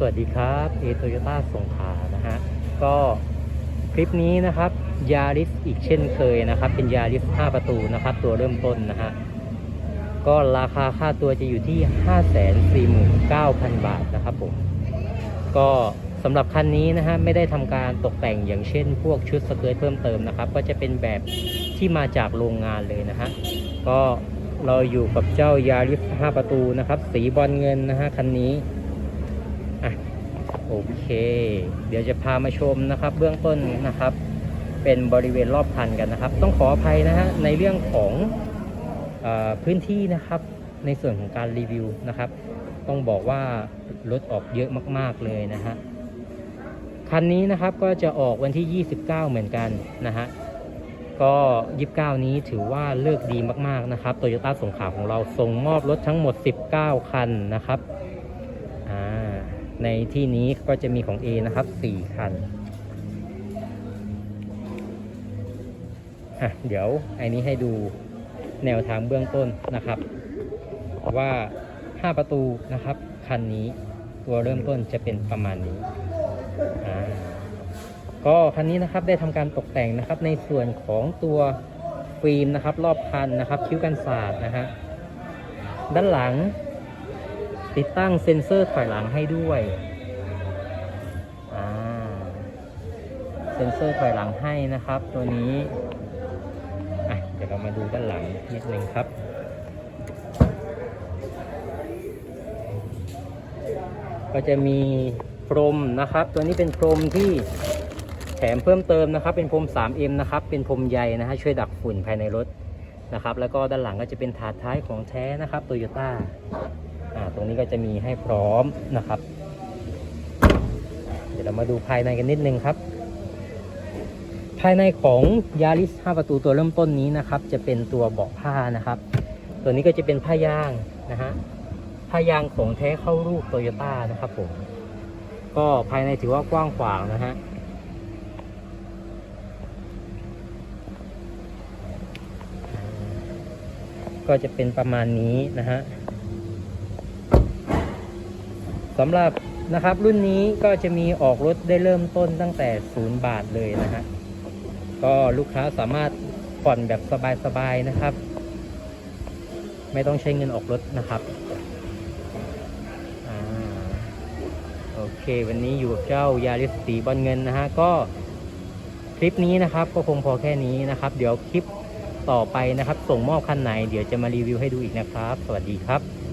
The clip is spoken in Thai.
สวัสดีครับเอโตโยต้าสงขานะฮะ ก็คลิปนี้นะครับยาริสอีกเช่นเคยนะครับ เป็นยาริส5ประตูนะครับ ตัวเริ่มต้นนะฮะ ก็ราคาค่าตัวจะอยู่ที่ 549,000 บาทนะครับผม ก็สำหรับคันนี้นะฮะ ไม่ได้ทำการตกแต่งอย่างเช่น พวกชุดสเกิร์ตเพิ่มเติมนะครับ ก็จะเป็นแบบที่มาจากโรงงานเลยนะฮะ ก็เราอยู่กับเจ้ายาริส5ประตูนะครับ สีบอลเงินนะฮะคันนี้ โอเค เดี๋ยวจะพามาชมนะครับ เบื้องต้นนะครับ เป็นบริเวณรอบคันกันนะครับ ต้องขออภัยนะฮะในเรื่องของออพื้นที่นะครับ ในส่วนของการรีวิวนะครับ ต้องบอกว่ารถออกเยอะมาก ๆเลยนะฮะคันนี้นะครับก็จะออกวันที่ 29 เหมือนกันนะฮะก็ 29 นี้ถือว่าเลิกดีมากๆนะครับโตโยต้าสงขลาของเราส่งมอบรถทั้งหมด 19 คันนะครับอ่า ในที่นี้ก็จะมีของ A นะครับ 4 คันอะเดี๋ยวไอ้นี้ให้ดูแนวทางเบื้องต้นนะครับ ว่า 5 ประตูนะครับ คันนี้ตัวเริ่มต้นจะเป็นประมาณนี้ ก็คันนี้นะครับได้ทำการตกแต่งนะครับ ในส่วนของตัวฟิล์มนะครับ รอบคันนะครับ คิ้วกันศาสตร์นะฮะด้านหลัง ติดตั้งเซ็นเซอร์ถอยหลังให้ด้วยเซ็นเซอร์ถอยหลังให้นะครับ ตัวนี้เดี๋ยวเรามาดูด้านหลังนิดนึงครับก็จะมีพรมนะครับ ตัวนี้เป็นพรมที่แถมเพิ่มเติมนะครับ เป็นพรม 3M นะครับ เป็นพรมใยนะฮะช่วยดักฝุ่นภายในรถนะครับ แล้วก็ด้านหลังก็จะเป็นถาดท้ายของแท้นะครับโตโยต้า ก็จะมีให้พร้อมนะครับ เดี๋ยวเรามาดูภายในกันนิดนึงครับ ภายในของยาริส5ประตูตัวเริ่มต้นนี้นะครับ จะเป็นตัวเบาะผ้านะครับ ตัวนี้ก็จะเป็นผ้ายางนะฮะผ้ายางของแท้เข้ารูปโตโยต้านะครับผมก็ภายในถือว่ากว้างขวางนะฮะก็จะเป็นประมาณนี้นะฮะ สำหรับนะครับรุ่นนี้ก็จะมีออกรถได้เริ่มต้นตั้งแต่ศูนย์บาทเลยนะฮะก็ลูกค้าสามารถผ่อนแบบสบายๆนะครับ ไม่ต้องใช้เงินออกรถนะครับอโอเค วันนี้อยู่กับเจ้ายาริสสีบอลเงินนะฮะก็คลิปนี้นะครับก็คงพอแค่นี้นะครับ เดี๋ยวคลิปต่อไปนะครับ ส่งมอบคันไหน เดี๋ยวจะมารีวิวให้ดูอีกนะครับ สวัสดีครับ